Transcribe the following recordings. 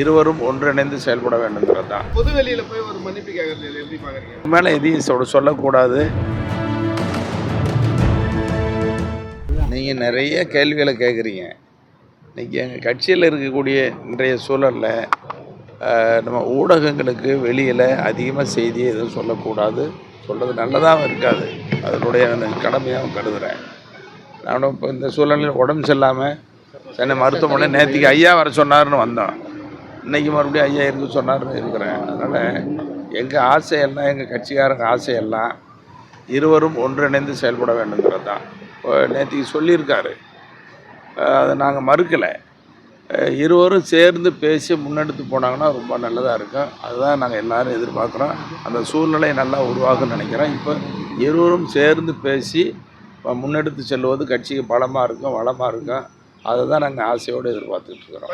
இருவரும் ஒன்றிணைந்து செயல்பட வேண்டுங்கிறது தான். பொது வெளியில போய் ஒரு மன்னிப்பு கேட்கறது எப்படி பாக்குறீங்க? மேலே எதையும் சொல் சொல்லக்கூடாது. நீங்கள் நிறைய கேள்விகளை கேட்குறீங்க இன்றைக்கி எங்கள் கட்சியில் இருக்கக்கூடிய இன்றைய சூழலில் நம்ம ஊடகங்களுக்கு வெளியில் அதிகமாக செய்தியை எதுவும் சொல்லக்கூடாது. சொல்கிறது நல்லதாகவும் இருக்காது. அதனுடைய கடமையாகவும் கருதுகிறேன் நானும் இப்போ இந்த சூழலில் உடம்பு சரியில்லாமல் சென்னை மருத்துவமனை நேற்றுக்கு ஐயா வர சொன்னார்னு வந்தோம். இன்றைக்கி மறுபடியும் ஐயா இருக்கு சொன்னார்னு இருக்கிறேன். அதனால் எங்கள் ஆசையெல்லாம் எங்கள் கட்சிக்காரங்க ஆசையெல்லாம் இருவரும் ஒன்றிணைந்து செயல்பட வேண்டுங்கிறது தான். இப்போ நேற்றுக்கு சொல்லியிருக்காரு. அதை நாங்கள் மறுக்கலை. இருவரும் சேர்ந்து பேசி முன்னெடுத்து போனாங்கன்னா ரொம்ப நல்லதாக இருக்கும். அதுதான் நாங்கள் எல்லோரும் எதிர்பார்க்குறோம். அந்த சூழ்நிலை நல்லா உருவாகும்னு நினைக்கிறேன். இப்போ இருவரும் சேர்ந்து பேசி முன்னெடுத்து செல்வது கட்சிக்கு பலமாக இருக்கும் வளமாக இருக்கும். அதை தான் நாங்கள் ஆசையோடு எதிர்பார்த்துட்டு இருக்கிறோம்.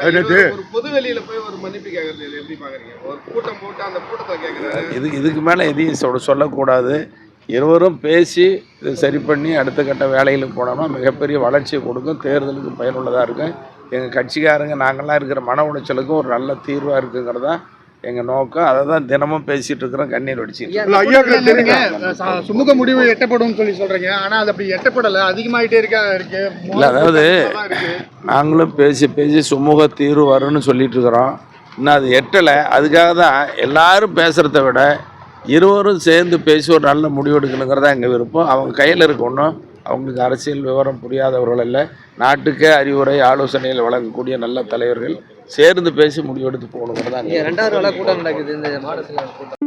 ஒரு பொது வெளியில போய் ஒரு மன்னிப்பு கேட்கறது இது எப்படி பாக்குறீங்க? ஒரு கூட்டம் போட்டு அந்த கூட்டத்தை கேட்கறது இது இதுக்கு மேலே எதையும் சொல்ல சொல்லக்கூடாது. இருவரும் பேசி இதை சரி பண்ணி அடுத்த கட்ட வேலைகளுக்கு போனோம்னா மிகப்பெரிய வளர்ச்சியை கொடுக்கும். தேர்தலுக்கு பயனுள்ளதாக இருக்கும். எங்கள் கட்சிக்காரங்க நாங்கள்லாம் இருக்கிற மன உளைச்சலுக்கும் ஒரு நல்ல தீர்வாக இருக்குங்கிறது தான் எங்கள் நோக்கம் அதை தான் தினமும் பேசிகிட்டு இருக்கிறோம் கண்ணீர் வடிச்சிட்டு இல்ல, ஐயாக்கள் என்னங்க, ச- சுமூக முடிவு எட்டப்படும் சொல்லி சொல்றீங்க. ஆனா அது அப்படி எட்டப்படல. அதிகமாயிட்டே இருக்கா இருக்கு. இல்லை அதாவது தான் இருக்கு. நாங்களும் பேசி பேசி சுமூக தீர்வு வரும்னு சொல்லிட்டு இருக்கிறோம். இன்னும் அது எட்டலை. அதுக்காக தான் எல்லாரும் பேசுகிறத விட இருவரும் சேர்ந்து பேசி ஒரு நல்ல முடிவு எடுக்கணுங்கிறதா எங்கள் விருப்பம். அவங்க கையில் இருக்க ஒன்றும் அவங்களுக்கு அரசியல் விவரம் புரியாதவர்கள் இல்லை நாட்டுக்கே அறிவுரை ஆலோசனைகள் வழங்கக்கூடிய நல்ல தலைவர்கள். சேர்ந்து பேசி முடிவெடுத்து போகணும். ரெண்டாவது வேலை கூட்டம் நடக்குது. இந்த மாடசில கூட்டம்.